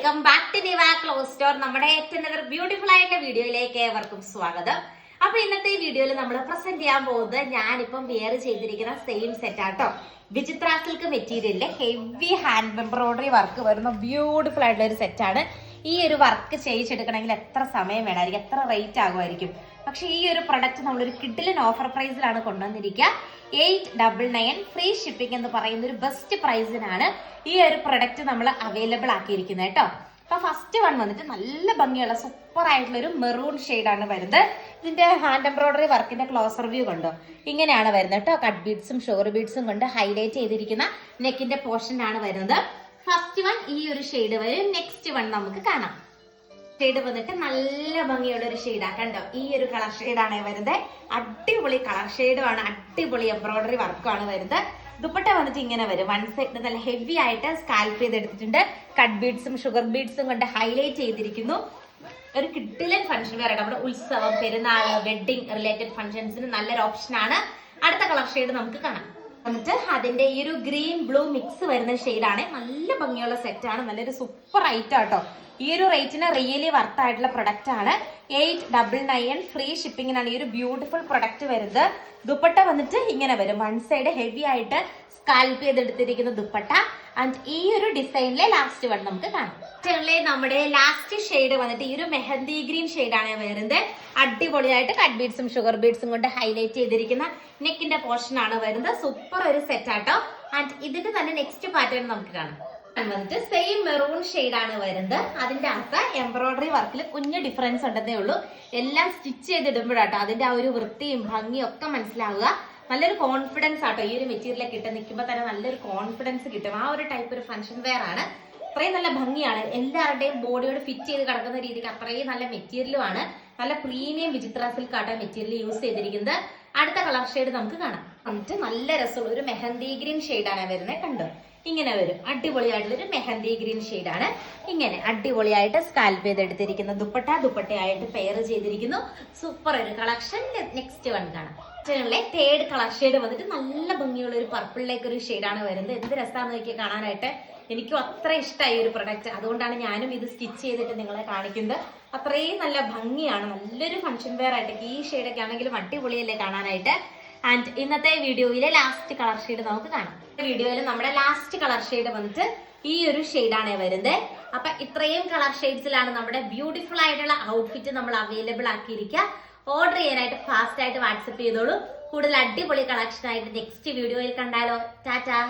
Welcome back to Niva clothes store നമ്മുടെ ഏറ്റവും നല്ല ബ്യൂട്ടിഫുൾ ആയിട്ടുള്ള വീഡിയോയിലേക്ക് ഏവർക്കും സ്വാഗതം. അപ്പൊ ഇന്നത്തെ വീഡിയോയിൽ നമ്മൾ പ്രസന്റ് ചെയ്യാൻ പോകുന്നത് ഞാനിപ്പം വെയർ ചെയ്തിരിക്കുന്ന സെയിം സെറ്റ് ആട്ടോ. വിചിത്ര സിൽക്ക് മെറ്റീരിയലിലെ ഹെവി ഹാൻഡ് എംബ്രോയിഡറി വർക്ക് വരുന്ന ബ്യൂട്ടിഫുൾ ആയിട്ടുള്ള ഒരു സെറ്റാണ് ഈ ഒരു വർക്ക് ചെയ്യിച്ചെടുക്കണമെങ്കിൽ എത്ര സമയം വേണമായിരിക്കും? എത്ര റേറ്റ് ആകുമായിരിക്കും? പക്ഷെ ഈ ഒരു പ്രൊഡക്റ്റ് നമ്മളൊരു കിഡിലൻ ഓഫർ പ്രൈസിലാണ് കൊണ്ടുവന്നിരിക്കുക. Eight double nine free shipping എന്ന് പറയുന്ന ഒരു ബെസ്റ്റ് പ്രൈസിനാണ് ഈ ഒരു പ്രൊഡക്റ്റ് നമ്മൾ അവൈലബിൾ ആക്കിയിരിക്കുന്നത് കേട്ടോ. അപ്പൊ ഫസ്റ്റ് വൺ വന്നിട്ട് നല്ല ഭംഗിയുള്ള സൂപ്പർ ആയിട്ടുള്ള ഒരു മെറൂൺ ആണ് വരുന്നത്. ഇതിന്റെ ഹാൻഡ് എംബ്രോയിഡറി വർക്കിന്റെ ക്ലോസർ വ്യൂ കൊണ്ടോ? ഇങ്ങനെയാണ് വരുന്നത് കേട്ടോ. കട്ട് ബീഡ്സും ഷോർ ബീഡ്സും കൊണ്ട് ഹൈലൈറ്റ് ചെയ്തിരിക്കുന്ന നെക്കിന്റെ പോർഷൻ ആണ് വരുന്നത്. ഫസ്റ്റ് വൺ ഈ ഒരു ഷെയ്ഡ് വരും. നെക്സ്റ്റ് വൺ നമുക്ക് കാണാം. ഷെയ്ഡ് വന്നിട്ട് നല്ല ഭംഗിയുള്ള ഒരു ഷെയ്ഡാ കണ്ടോ? ഈ ഒരു കളർ ഷെയ്ഡാണ് വരുന്നത് അടിപൊളി കളർ ഷെയ്ഡുമാണ് അടിപൊളി എംബ്രോയിഡറി വർക്കാണ് വരുന്നത്. ദുപ്പട്ട വന്നിട്ട് ഇങ്ങനെ വരും. വൺ സൈഡ് നല്ല ഹെവി ആയിട്ട് സ്കാൽപ്പ് ചെയ്തെടുത്തിട്ടുണ്ട്. കട്ട് ബീഡ്സും ഷുഗർ ബീഡ്സും കൊണ്ട് ഹൈലൈറ്റ് ചെയ്തിരിക്കുന്നു. ഒരു കിട്ടിലൻ ഫംഗ്ഷൻ വേറെ നമ്മുടെ ഉത്സവം പെരുന്നാൾ വെഡിങ് റിലേറ്റഡ് ഫംഗ്ഷൻസിന് നല്ലൊരു ഓപ്ഷനാണ് അടുത്ത കളർ ഷെയ്ഡ് നമുക്ക് കാണാം. എന്നിട്ട് അതിന്റെ ഈ ഒരു ഗ്രീൻ ബ്ലൂ മിക്സ് വരുന്ന ഷെയ്ഡാണ്. നല്ല ഭംഗിയുള്ള സെറ്റാണ് നല്ലൊരു സൂപ്പർ ഐറ്റം ആട്ടോ. ഈ ഒരു റേറ്റിന് റിയലി വർത്ത് ആയിട്ടുള്ള പ്രൊഡക്റ്റ് ആണ്. എയ്റ്റ് ഡബിൾ നയൻ ഫ്രീ ഷിപ്പിങ്ങിനാണ് ഈ ഒരു ബ്യൂട്ടിഫുൾ പ്രൊഡക്റ്റ് വരുന്നത്. ദുപ്പട്ട വന്നിട്ട് ഇങ്ങനെ വരും. വൺ സൈഡ് ഹെവി ആയിട്ട് സ്കാൽപ്പ് ചെയ്തെടുത്തിരിക്കുന്ന ദുപ്പട്ട. ആൻഡ് ഈ ഒരു ഡിസൈനിലെ ലാസ്റ്റ് വൺ നമുക്ക് കാണാം. ചെറിയ നമ്മുടെ ലാസ്റ്റ് ഷെയ്ഡ് വന്നിട്ട് ഈ ഒരു മെഹന്തി ഗ്രീൻ ആണ് വരുന്നത്. അടിപൊളിയായിട്ട് കട്ട് ബീഡ്സും ഷുഗർ ബീഡ്സും കൊണ്ട് ഹൈലൈറ്റ് ചെയ്തിരിക്കുന്ന നെക്കിന്റെ പോർഷൻ ആണ് വരുന്നത്. സൂപ്പർ ഒരു സെറ്റ് ആട്ടോ. ആൻഡ് ഇതിന്റെ തന്നെ നെക്സ്റ്റ് പാറ്റേൺ നമുക്ക് കാണാം. വന്നിട്ട് സെയിം മെറൂൺ ആണ് വരുന്നത്. അതിന്റെ അകത്ത് എംബ്രോയിഡറി വർക്കിൽ കുഞ്ഞു ഡിഫറൻസ് ഉണ്ടെന്നേ ഉള്ളൂ. എല്ലാം സ്റ്റിച്ച് ചെയ്തിടുമ്പോഴാട്ടോ അതിന്റെ ആ ഒരു വൃത്തിയും ഭംഗിയും ഒക്കെ മനസ്സിലാവുക. നല്ലൊരു കോൺഫിഡൻസ് ആട്ടോ ഈ ഒരു മെറ്റീരിയലൊക്കെ ഇട്ട് നിൽക്കുമ്പോൾ തന്നെ നല്ലൊരു കോൺഫിഡൻസ് കിട്ടും. ആ ഒരു ടൈപ്പ് ഒരു ഫംഗ്ഷൻ വെയർ ആണ്. അത്രയും നല്ല ഭംഗിയാണ്. എല്ലാവരുടെയും ബോഡിയോട് ഫിറ്റ് ചെയ്ത് കിടക്കുന്ന രീതിക്ക് അത്രയും നല്ല മെറ്റീരിയലും ആണ്. നല്ല പ്രീമിയം വിചിത്ര സിൽക്ക് ആട്ടോ മെറ്റീരിയൽ യൂസ് ചെയ്തിരിക്കുന്നത്. അടുത്ത കളർ ഷെയ്ഡ് നമുക്ക് കാണാം. എന്നിട്ട് നല്ല രസമുള്ള ഒരു മെഹന്തി ഗ്രീൻ ആണ് വരുന്നത്. കണ്ടോ? ഇങ്ങനെ വരും. അടിപൊളിയായിട്ടുള്ള ഒരു മെഹന്തി ഗ്രീൻ ആണ്. ഇങ്ങനെ അടിപൊളിയായിട്ട് സ്കാൽപ്പ് ചെയ്തെടുത്തിരിക്കുന്ന. ദുപ്പട്ട ദുപ്പട്ടയായിട്ട് പെയർ ചെയ്തിരിക്കുന്നു. സൂപ്പർ ഒരു കളക്ഷൻ നെക്സ്റ്റ് വൺ കാണാം. തേർഡ് കളർ ഷെയ്ഡ് വന്നിട്ട് നല്ല ഭംഗിയുള്ള ഒരു പർപ്പിളിലേക്ക് ഒരു ആണ് വരുന്നത്. എന്ത് രസമാണെന്ന് നോക്കിയാൽ കാണാനായിട്ട്. എനിക്കും അത്ര ഇഷ്ടമായി ഒരു പ്രൊഡക്റ്റ് അതുകൊണ്ടാണ് ഞാനും ഇത് സ്റ്റിച്ച് ചെയ്തിട്ട് നിങ്ങളെ കാണിക്കുന്നത്. അത്രയും നല്ല ഭംഗിയാണ്. നല്ലൊരു ഫംഗ്ഷൻ വെയർ ആയിട്ട് ഈ ഷെയ്ഡൊക്കെ ആണെങ്കിലും അടിപൊളിയല്ലേ കാണാനായിട്ട്. ആൻഡ് ഇന്നത്തെ വീഡിയോയിലെ ലാസ്റ്റ് കളർ ഷെയ്ഡ് നമുക്ക് കാണാം. വീഡിയോയിൽ നമ്മുടെ ലാസ്റ്റ് കളർ ഷെയ്ഡ് വന്നിട്ട് ഈ ഒരു ഷെയ്ഡാണ് വരുന്നത്. അപ്പൊ ഇത്രയും കളർ ഷെയ്ഡ്സിലാണ് നമ്മുടെ ബ്യൂട്ടിഫുൾ ആയിട്ടുള്ള ഔട്ട്ഫിറ്റ് നമ്മൾ അവൈലബിൾ ആക്കിയിരിക്കുക. ഓർഡർ ചെയ്യാനായിട്ട് ഫാസ്റ്റ് ആയിട്ട് വാട്സപ്പ് ചെയ്തോളൂ. കൂടുതൽ അടിപൊളി കളക്ഷൻ ആയിട്ട് നെക്സ്റ്റ് വീഡിയോയിൽ കണ്ടാലോ. ടാറ്റാ.